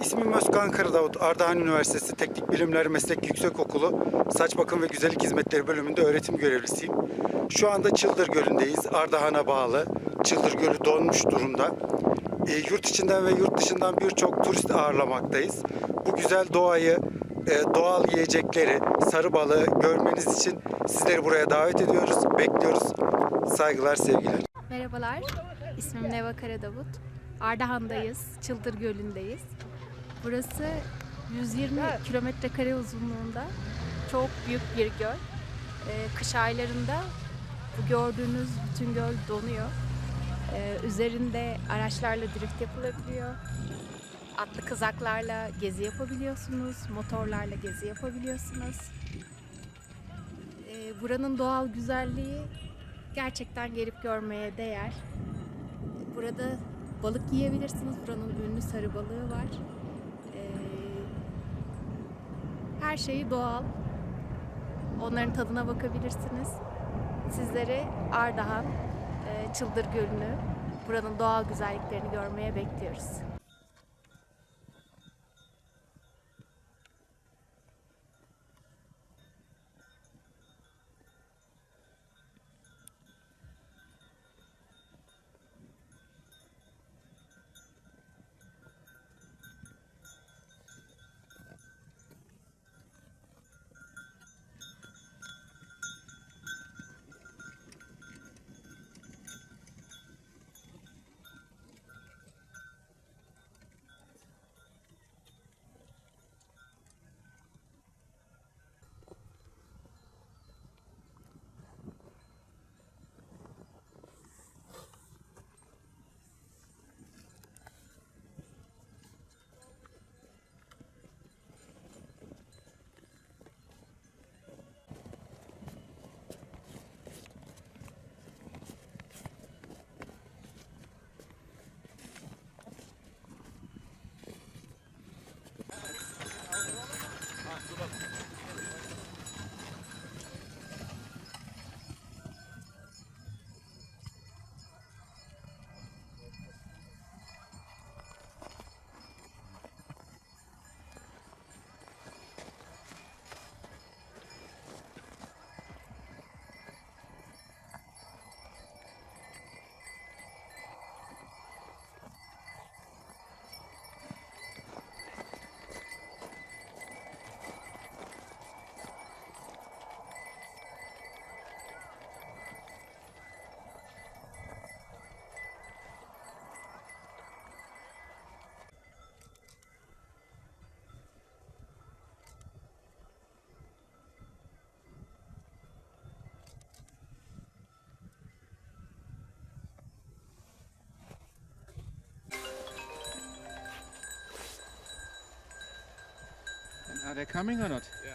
İsmim Özkan Karadavut, Ardahan Üniversitesi Teknik Bilimler Meslek Yüksekokulu Saç Bakım ve Güzellik Hizmetleri bölümünde öğretim görevlisiyim. Şu anda Çıldır Gölü'ndeyiz. Ardahan'a bağlı. Çıldır Gölü donmuş durumda. E, yurt içinden ve yurt dışından birçok turist ağırlamaktayız. Bu güzel doğayı, e, doğal yiyecekleri, sarı balığı görmeniz için sizleri buraya davet ediyoruz, bekliyoruz. Saygılar, sevgiler. Merhabalar, ismim Neva Karadavut. Ardahan'dayız, Çıldır Gölü'ndeyiz. Burası 120 kilometre kare uzunluğunda çok büyük bir göl. Ee, kış aylarında bu gördüğünüz bütün göl donuyor. Ee, üzerinde araçlarla drift yapılabiliyor. Atlı kızaklarla gezi yapabiliyorsunuz, motorlarla gezi yapabiliyorsunuz. Ee, buranın doğal güzelliği gerçekten gelip görmeye değer. Burada balık yiyebilirsiniz. Buranın ünlü sarı balığı var. Ee, her şeyi doğal. Onların tadına bakabilirsiniz. Sizleri Ardahan, e, Çıldır Gölü'nü, buranın doğal güzelliklerini görmeye bekliyoruz. Are they coming or not? Yeah.